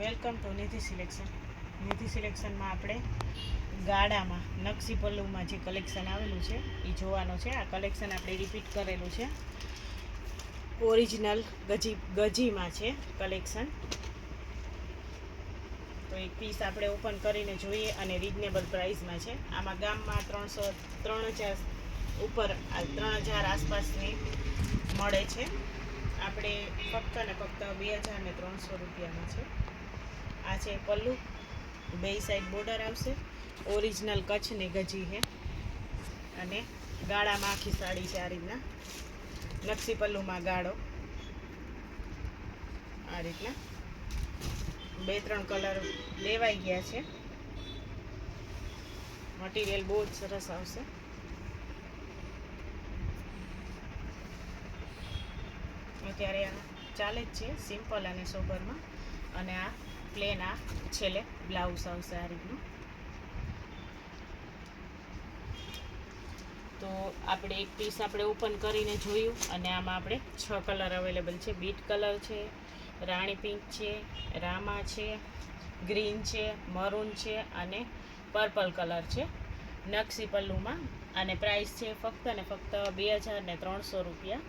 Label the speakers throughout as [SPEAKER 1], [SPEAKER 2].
[SPEAKER 1] Welcome to Nidhi selection. Nidhi સિલેક્શનમાં આપણે ગાડામાં, નકશી પલ્લુમાં જે કલેક્શન આવેલું છે એ જોવાનું છે. આ કલેક્શન આપણે રિપીટ કરેલું છે. ઓરિજિનલ ગજી, ગજીમાં છે કલેક્શન. તો એક પીસ આપણે ઓપન કરીને જોઈએ અને રિઝનેબલ પ્રાઇસમાં છે. આમાં ગામમાં ત્રણસો, ત્રણ હજાર ઉપર ત્રણ હજાર આસપાસની મળે છે. આપણે ફક્ત ને ફક્ત બે હજાર ને ત્રણસો રૂપિયામાં છે. આ છે પલ્લુ. બે સાઈડ બોર્ડર આવશે. ઓરિજિનલ કચ્છની ગજી છે અને ગાળામાં આખી સાડી છે આ રીતના. નકશી પલ્લુમાં ગાળો. આ રીતના. બે ત્રણ કલર લેવાઈ ગયા છે. મટીરિયલ બહુ જ સરસ આવશે. અત્યારે ચાલે જ છે સિમ્પલ અને સોબરમાં અને આ પ્લેન આ છેલ્લે બ્લાઉઝ આવશે તો આપણે એક પીસ આપણે ઓપન કરીને જોયું અને આમાં આપણે છ કલર અવેલેબલ છે. બીટ કલર છે, રાણી પિંક છે, રામા છે ગ્રીન છે મરૂન છે અને પર્પલ કલર છે. નકશી પલ્લુમાં. અને પ્રાઇસ છે ફક્ત ને ફક્ત બે હજાર ને ત્રણસો રૂપિયા.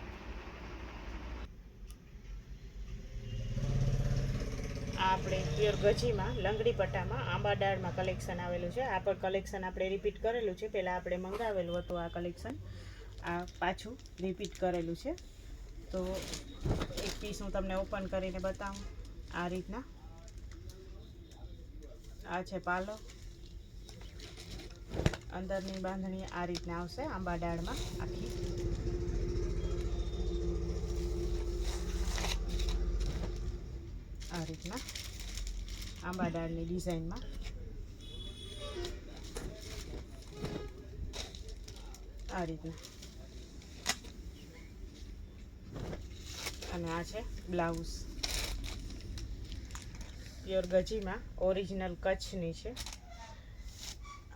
[SPEAKER 1] આપણે પ્યોર ગજીમાં, લંગડી પટ્ટામાં, આંબા દાળમાં કલેક્શન આવેલું છે. આ પણ કલેક્શન આપણે રિપીટ કરેલું છે. પહેલાં આપણે મંગાવેલું હતું આ કલેક્શન આ પાછું રિપીટ કરેલું છે. તો એક પીસ હું તમને ઓપન કરીને બતાવું. આ રીતના. આ છે પાલો. અંદરની બાંધણી આ રીતના આવશે. આંબા દાળમાં આખી. આ રીતના, આંબા ડાળની ડિઝાઇનમાં. આ રીતના. અને આ છે બ્લાઉઝ. પ્યોર ગજીમાં ઓરિજિનલ કચ્છની છે.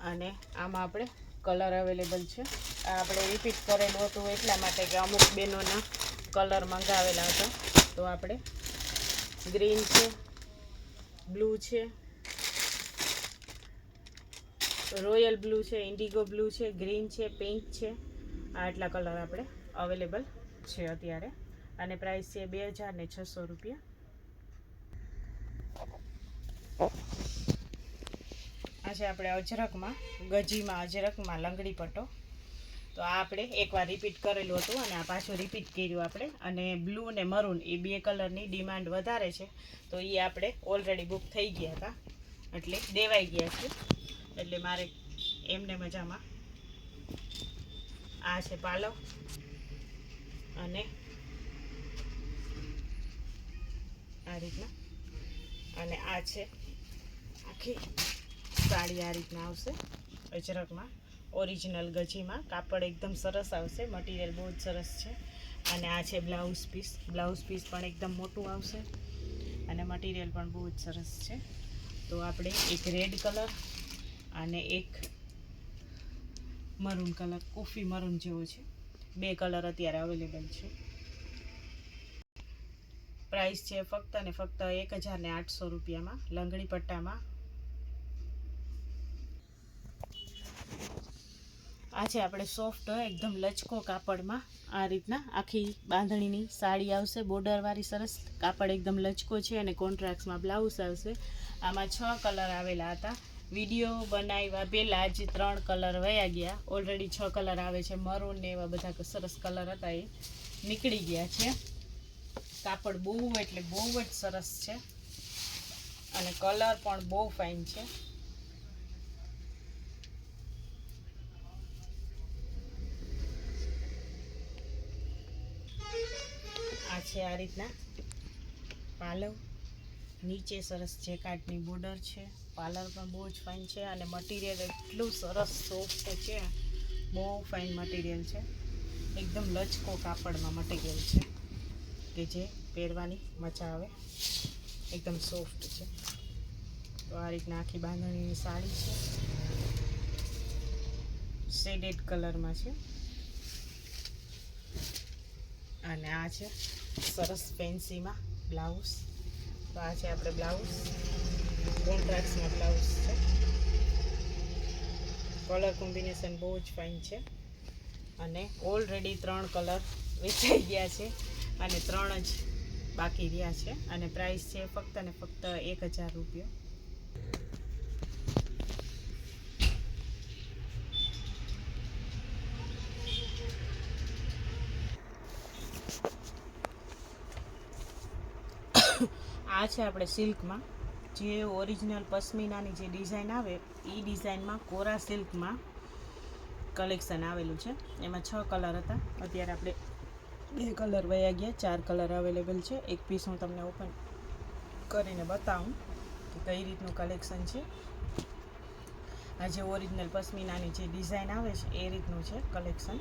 [SPEAKER 1] અને આમાં આપણે કલર અવેલેબલ છે. આ આપણે રિપીટ કરેલું હતું એટલા માટે કે અમુક બહેનોના કલર મંગાવેલા હતા. તો આપણે ગ્રીન છે. બ્લુ છે. રોયલ બ્લુ છે ઇન્ડિગો બ્લુ છે ગ્રીન છે પિંક છે. આ આટલા કલર આપણે અવેલેબલ છે અત્યારે. અને પ્રાઇસ છે બે હજાર ને છસો રૂપિયા. આજે આપણે અજરકમાં, ગજીમાં અજરકમાં લંગડી પટ્ટો. તો આ આપણે એકવાર રિપીટ કરેલું હતું અને આ પાછું રિપીટ કર્યું આપણે. અને બ્લુ અને મરૂન એ બે કલરની ડિમાન્ડ વધારે છે. તો એ આપણે ઓલરેડી બુક થઈ ગયા હતા. એટલે દેવાઈ ગયા છે. એટલે મારે એમને મજામાં આ છે પાલવ અને આ રીતના. અને આ છે આખી સાડી આ રીતના આવશે અજરકમાં. ઓરિજિનલ ગજીમાં. કાપડ એકદમ સરસ આવશે. મટીરિયલ બહુ જ સરસ છે. અને આ છે બ્લાઉઝ પીસ. બ્લાઉઝ પીસ પણ એકદમ મોટું આવશે. અને મટીરિયલ પણ બહુ જ સરસ છે. તો આપણે એક રેડ કલર અને એક મરૂન કલર, કોફી મરૂન જેવો છે. બે કલર અત્યારે અવેલેબલ છે. પ્રાઇસ છે ફક્ત ને ફક્ત એક હજારને આઠસો રૂપિયામાં. લંગડી પટ્ટામાં આ છે આપણે સોફ્ટ, એકદમ લચકો કાપડમાં. આ રીતના આખી બાંધણીની સાડી આવશે, બોર્ડરવાળી સરસ કાપડ એકદમ લચકો છે અને કોન્ટ્રાક્ટ્સમાં બ્લાઉઝ આવશે. આમાં છ કલર આવેલા હતા. વીડિયો બનાવ્યા પહેલાં જ ત્રણ કલર વયા ગયા. ઓલરેડી છ કલર આવે છે. મરૂન ને એવા બધા સરસ કલર હતા એ. નીકળી ગયા છે. કાપડ બહુ એટલે બહુ જ સરસ છે. અને કલર પણ બહુ ફાઇન છે. છે આ રીતના. પાલવ નીચે સરસ જેકાટની બોર્ડર છે. પાર્લર પણ બહુ જ ફાઇન છે અને મટીરિયલ એટલું સરસ સોફ્ટ છે. બહુ ફાઇન મટીરિયલ છે. એકદમ લચકો કાપડમાં મટીરિયલ છે કે જે પહેરવાની મજા આવે. એકદમ સોફ્ટ છે. તો આ રીતના આખી બાંધણીની સાડી છે. શેડેડ કલરમાં છે. અને આ છે સરસ ફેન્સીમાં બ્લાઉઝ. તો આ છે આપણે બ્લાઉઝ. કોન્ટ્રાક્ટમાં બ્લાઉઝ છે. કલર કોમ્બિનેશન બહુ જ ફાઇન છે. અને ઓલરેડી ત્રણ કલર વેચાઈ ગયા છે. અને ત્રણ જ બાકી રહ્યા છે. અને પ્રાઇસ છે ફક્ત ને ફક્ત એક હજાર રૂપિયા. આ છે આપણે સિલ્કમાં. જે ઓરિજિનલ પશ્મિનાની જે ડિઝાઇન આવે, એ ડિઝાઇનમાં કોરા સિલ્કમાં કલેક્શન આવેલું છે. એમાં છ કલર હતા. અત્યારે આપણે બે કલર વયા ગયા, ચાર કલર અવેલેબલ છે. એક પીસ હું તમને ઓપન કરીને બતાવું કે કઈ રીતનું કલેક્શન છે. આ જે ઓરિજિનલ પશ્મિનાની જે ડિઝાઇન આવે છે, એ રીતનું છે કલેક્શન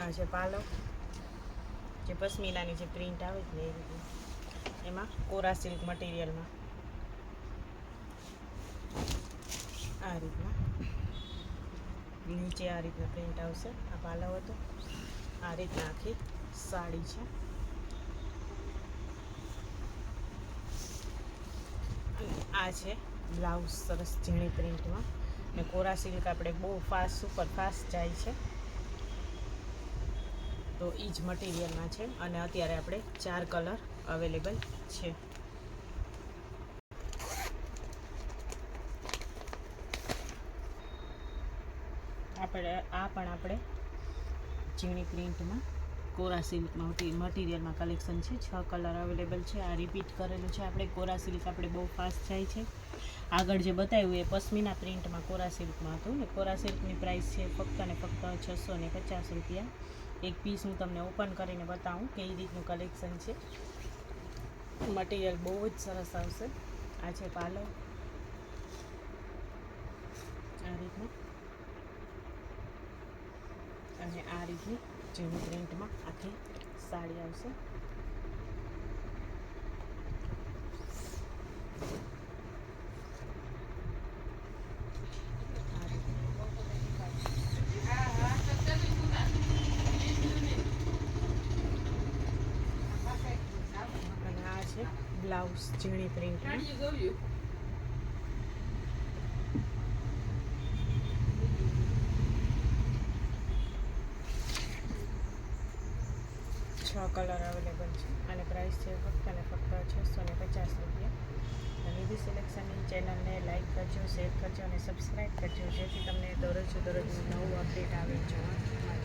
[SPEAKER 1] આ છે પાલક. જે પશ્મિનાની જે પ્રિન્ટ આવે છે એ રીતે. એમાં કોરા સિલ્ક મટીરિયલમાં. આ રીતના. નીચે આ રીતના પ્રિન્ટ આવશે. આ પાલવ હતો. આ રીતના આખી સાડી છે. આ છે બ્લાઉઝ સરસ ઝીણી પ્રિન્ટમાં. ને કોરા સિલ્ક આપણે બહુ ફાસ્ટ સુપર ફાસ્ટ જાય છે. તો એ જ મટીરિયલમાં છે અને અત્યારે આપણે ચાર કલર અવેલેબલ છે. આપણે આ પણ આપણે ઝીણી પ્રિન્ટમાં કોરા સિલ્કમાં મટીરિયલમાં કલેક્શન છે. છ કલર અવેલેબલ છે. આ રિપીટ કરેલું છે. આપણે કોરા સિલ્ક આપણે બહુ ફાસ્ટ જાય છે. આગળ જે બતાવ્યું એ પશ્મિના પ્રિન્ટમાં કોરા સિલ્કમાં હતું ને કોરા સિલ્કની પ્રાઇસ છે ફક્ત ને ફક્ત છસો ને પચાસ રૂપિયા. એક પીસ હું તમને ઓપન કરીને બતાવું કેવી રીતનું કલેક્શન છે. મટીરિયલ બહુ જ સરસ આવશે. આ છે પાલવ આ રીતનું. અને આ રીતની જેવું પ્રિન્ટમાં આખી સાડી આવશે આ રીતની. અને આ છે બ્લાઉઝ ઝીણી પ્રિન્ટ છ કલર અવેલેબલ છે. અને પ્રાઇસ છે ફક્ત અને ફક્ત છસો ને પચાસ રૂપિયા. નિધિ સિલેક્શનની ચેનલને લાઇક કરજો શેર કરજો અને સબસ્ક્રાઈબ કરજો જેથી તમને દરરોજ દરરોજ નવું અપડેટ આવે જોવા